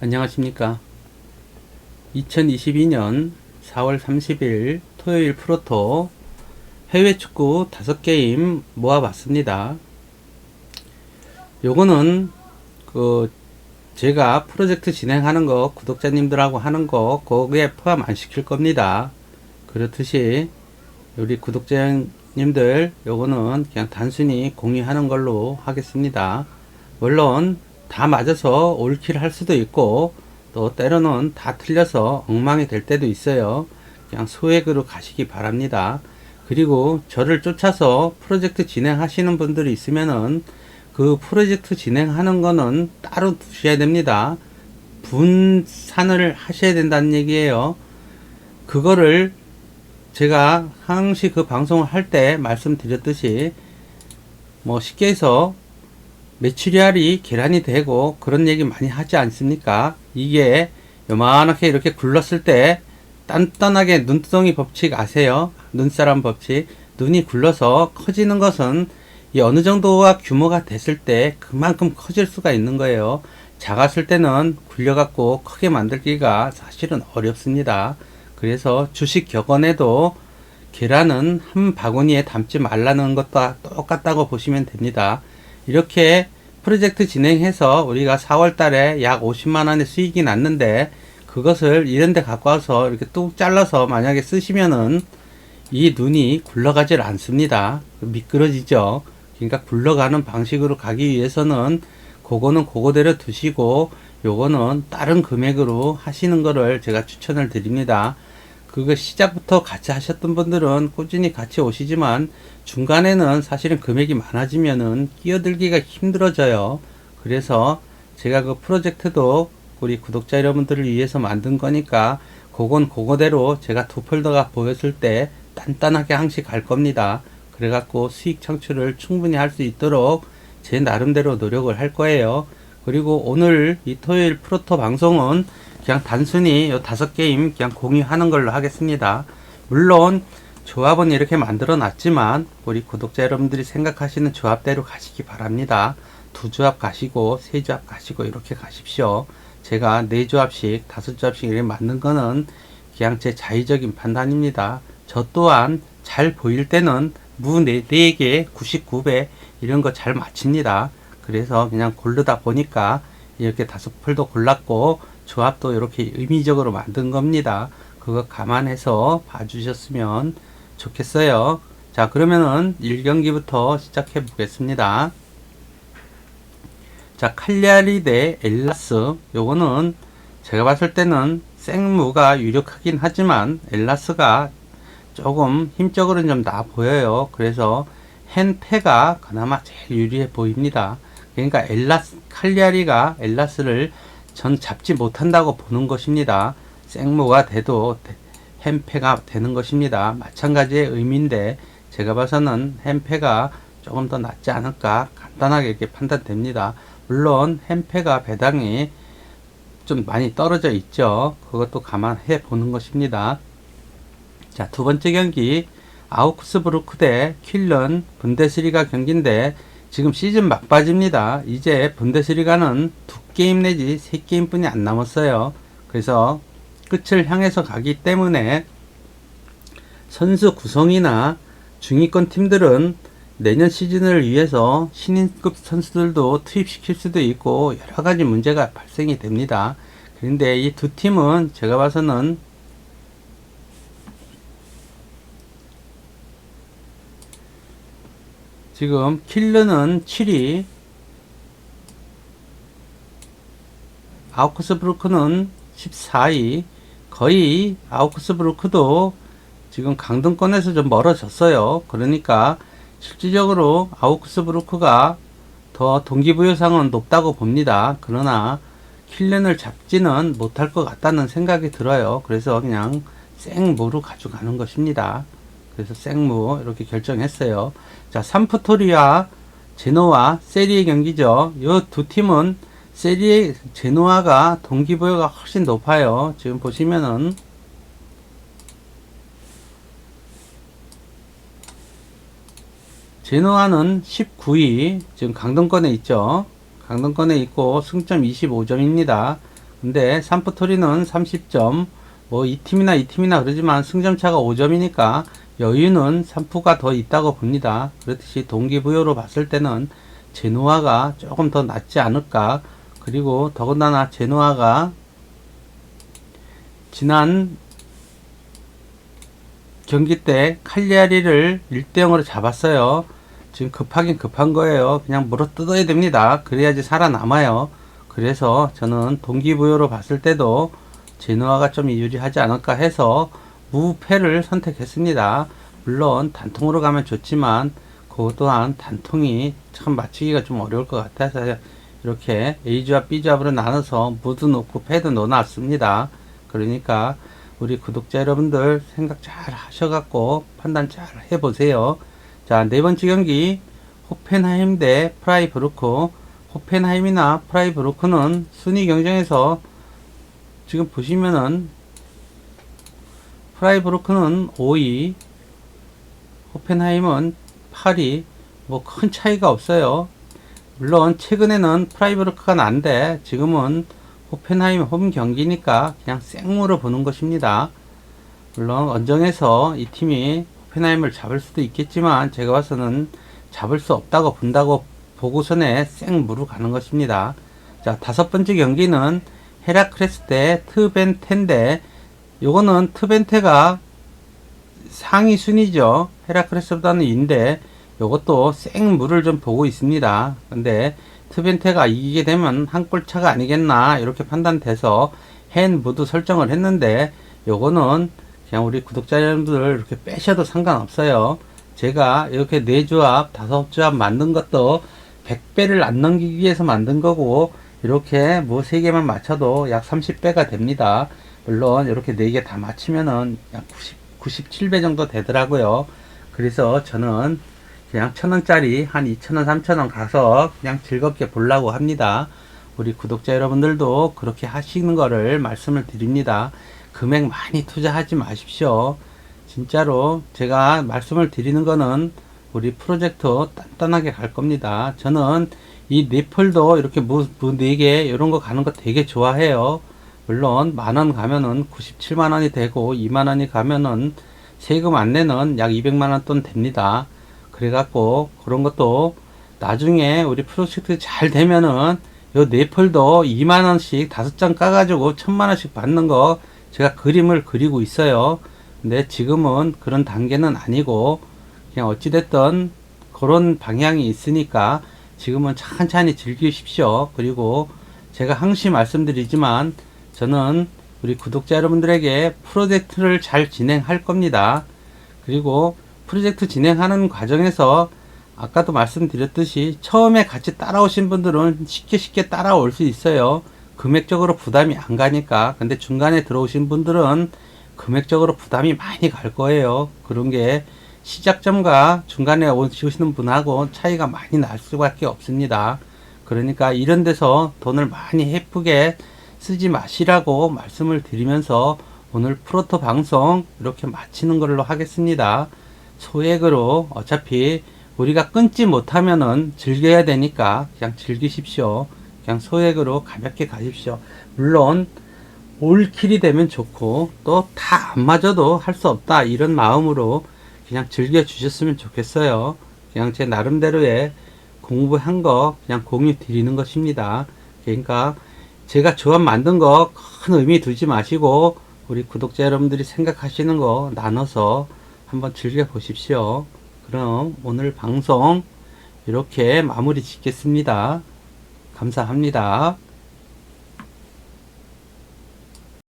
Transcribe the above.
안녕하십니까. 2022년 4월 30일 토요일 프로토 해외 축구 5게임 모아봤습니다. 요거는 그 제가 프로젝트 진행하는 거 구독자님들하고 하는 거 거기에 포함 안 시킬 겁니다. 그렇듯이 우리 구독자님들 요거는 그냥 단순히 공유하는 걸로 하겠습니다. 물론 다 맞아서 올킬 할 수도 있고 또 때로는 다 틀려서 엉망이 될 때도 있어요. 그냥 소액으로 가시기 바랍니다. 그리고 저를 쫓아서 프로젝트 진행하시는 분들이 있으면은 그 프로젝트 진행하는 거는 따로 두셔야 됩니다. 분산을 하셔야 된다는 얘기예요. 그거를 제가 항시 그 방송을 할 때 말씀드렸듯이 뭐 쉽게 해서 메추리알이 계란이 되고 그런 얘기 많이 하지 않습니까? 이게 요만하게 이렇게 굴렀을 때 단단하게 눈두덩이 법칙 아세요? 눈사람 법칙. 눈이 굴러서 커지는 것은 이 어느 정도가 규모가 됐을 때 그만큼 커질 수가 있는 거예요. 작았을 때는 굴려갖고 크게 만들기가 사실은 어렵습니다. 그래서 주식 격언에도 계란은 한 바구니에 담지 말라는 것과 똑같다고 보시면 됩니다. 이렇게 프로젝트 진행해서 우리가 4월 달에 약 50만 원의 수익이 났는데 그것을 이런 데 갖고 와서 이렇게 뚝 잘라서 만약에 쓰시면은 이 눈이 굴러가질 않습니다. 미끄러지죠. 그러니까 굴러가는 방식으로 가기 위해서는 그거는 그거대로 두시고 요거는 다른 금액으로 하시는 거를 제가 추천을 드립니다. 그거 시작부터 같이 하셨던 분들은 꾸준히 같이 오시지만 중간에는 사실은 금액이 많아지면은 끼어들기가 힘들어져요. 그래서 제가 그 프로젝트도 우리 구독자 여러분들을 위해서 만든 거니까 그건 그거대로 제가 두 폴더가 보였을 때 단단하게 항시 갈 겁니다. 그래갖고 수익 창출을 충분히 할 수 있도록 제 나름대로 노력을 할 거예요. 그리고 오늘 이 토요일 프로토 방송은 그냥 단순히 요 다섯 게임 그냥 공유하는 걸로 하겠습니다. 물론 조합은 이렇게 만들어 놨지만 우리 구독자 여러분들이 생각하시는 조합대로 가시기 바랍니다. 두 조합 가시고 세 조합 가시고 이렇게 가십시오. 제가 네 조합씩 다섯 조합씩 이렇게 만든 거는 그냥 제 자의적인 판단입니다. 저 또한 잘 보일 때는 무 4개, 99배 이런 거 잘 맞춥니다. 그래서 그냥 고르다 보니까 이렇게 다섯 폴도 골랐고 조합도 이렇게 의미적으로 만든 겁니다. 그거 감안해서 봐주셨으면 좋겠어요. 자, 그러면은 1경기부터 시작해 보겠습니다. 자, 칼리아리 대 엘라스. 요거는 제가 봤을 때는 생무가 유력하긴 하지만 엘라스가 조금 힘적으로는 좀 나 보여요. 그래서 hen패가 그나마 제일 유리해 보입니다. 그러니까 엘라스, 칼리아리가 엘라스를 전 잡지 못한다고 보는 것입니다. 생모가 돼도 햄패가 되는 것입니다. 마찬가지의 의미인데 제가 봐서는 햄패가 조금 더 낫지 않을까 간단하게 이렇게 판단됩니다. 물론 햄패가 배당이 좀 많이 떨어져 있죠. 그것도 감안해 보는 것입니다. 자, 두 번째 경기 아우크스부르크 대 킬런 분데스리가 경기인데 지금 시즌 막바지입니다. 이제 분데스리가는 두 게임 내지 세 게임 뿐이 안 남았어요. 그래서 끝을 향해서 가기 때문에 선수 구성이나 중위권 팀들은 내년 시즌을 위해서 신인급 선수들도 투입시킬 수도 있고 여러 가지 문제가 발생이 됩니다. 그런데 이 두 팀은 제가 봐서는 지금 킬르는 7위, 아우크스부르크는 14위, 거의 아우크스부르크도 지금 강등권에서 좀 멀어졌어요. 그러니까 실질적으로 아우크스부르크가 더 동기부여상은 높다고 봅니다. 그러나 킬렌을 잡지는 못할 것 같다는 생각이 들어요. 그래서 그냥 생무로 가져가는 것입니다. 그래서 생무 이렇게 결정했어요. 자, 삼프토리와 제노와 세리의 경기죠. 이 두 팀은 세리의 제노아가 동기부여가 훨씬 높아요. 지금 보시면은 제노아는 19위 지금 강등권에 있죠. 강등권에 있고 승점 25점입니다. 근데 산프토리는 30점, 뭐 이 팀이나 이 팀이나 그러지만 승점 차가 5점이니까 여유는 산프가 더 있다고 봅니다. 그렇듯이 동기부여로 봤을 때는 제노아가 조금 더 낫지 않을까. 그리고 더군다나 제노아가 지난 경기 때 칼리아리를 1대0으로 잡았어요. 지금 급하긴 급한 거예요. 그냥 물어 뜯어야 됩니다. 그래야지 살아남아요. 그래서 저는 동기부여로 봤을 때도 제노아가 좀 유리하지 않을까 해서 무패를 선택했습니다. 물론 단통으로 가면 좋지만 그것 또한 단통이 참 맞추기가 좀 어려울 것 같아서 이렇게 A조합 B조합으로 나눠서 무도 놓고 패도 넣어놨습니다. 그러니까 우리 구독자 여러분들 생각 잘 하셔갖고 판단 잘 해보세요. 자, 네 번째 경기 호펜하임 대 프라이브루크. 호펜하임이나 프라이브루크는 순위 경쟁에서 지금 보시면은 프라이브루크는 5위, 호펜하임은 8위, 뭐 큰 차이가 없어요. 물론 최근에는 프라이브루크가 난데 지금은 호펜하임 홈 경기니까 그냥 생으로 보는 것입니다. 물론 언정에서 이 팀이 호펜하임을 잡을 수도 있겠지만 제가 봐서는 잡을 수 없다고 본다고 보고선에 생무로 가는 것입니다. 자 다섯 번째 경기는 헤라크레스 대 트벤테인데 요거는 트벤테가 상위 순위죠. 헤라크레스보다는 인데 요것도 생물을 좀 보고 있습니다. 근데 트벤테가 이기게 되면 한 골 차가 아니겠나 이렇게 판단돼서 헨 모두 설정을 했는데 요거는 그냥 우리 구독자 여러분들 이렇게 빼셔도 상관없어요. 제가 이렇게 네 조합, 다섯 조합 만든 것도 100배를 안 넘기기 위해서 만든 거고 이렇게 뭐 세 개만 맞춰도 약 30배가 됩니다. 물론 이렇게 네개다 맞추면은 약 90, 97배 정도 되더라고요. 그래서 저는 그냥 천 원짜리 한 2천 원, 3천 원 가서 그냥 즐겁게 보려고 합니다. 우리 구독자 여러분들도 그렇게 하시는 거를 말씀을 드립니다. 금액 많이 투자하지 마십시오. 진짜로 제가 말씀을 드리는 거는 우리 프로젝트 단단하게 갈 겁니다. 저는 이 네플도 이렇게 뭐4개 이런 거 가는 거 되게 좋아해요. 물론 만원 가면은 97만 원이 되고 2만 원이 가면은 세금 안 내는 약 200만 원 돈 됩니다. 그래갖고 그런 것도 나중에 우리 프로젝트 잘 되면은 요 네플도 2만 원씩 다섯 장 까가지고 천만 원씩 받는 거 제가 그림을 그리고 있어요. 근데 지금은 그런 단계는 아니고 그냥 어찌됐든 그런 방향이 있으니까 지금은 천천히 즐기십시오. 그리고 제가 항시 말씀드리지만 저는 우리 구독자 여러분들에게 프로젝트를 잘 진행할 겁니다. 그리고 프로젝트 진행하는 과정에서 아까도 말씀드렸듯이 처음에 같이 따라오신 분들은 쉽게 쉽게 따라올 수 있어요. 금액적으로 부담이 안 가니까. 근데 중간에 들어오신 분들은 금액적으로 부담이 많이 갈 거예요. 그런 게 시작점과 중간에 오시는 분하고 차이가 많이 날 수밖에 없습니다. 그러니까 이런 데서 돈을 많이 예쁘게 쓰지 마시라고 말씀을 드리면서 오늘 프로토 방송 이렇게 마치는 걸로 하겠습니다. 소액으로 어차피 우리가 끊지 못하면은 즐겨야 되니까 그냥 즐기십시오. 그냥 소액으로 가볍게 가십시오. 물론 올킬이 되면 좋고 또 다 안 맞아도 할 수 없다 이런 마음으로 그냥 즐겨 주셨으면 좋겠어요. 그냥 제 나름대로의 공부한 거 그냥 공유 드리는 것입니다. 그러니까 제가 조합 만든 거 큰 의미 두지 마시고 우리 구독자 여러분들이 생각하시는 거 나눠서 한번 즐겨 보십시오. 그럼 오늘 방송 이렇게 마무리 짓겠습니다. 감사합니다.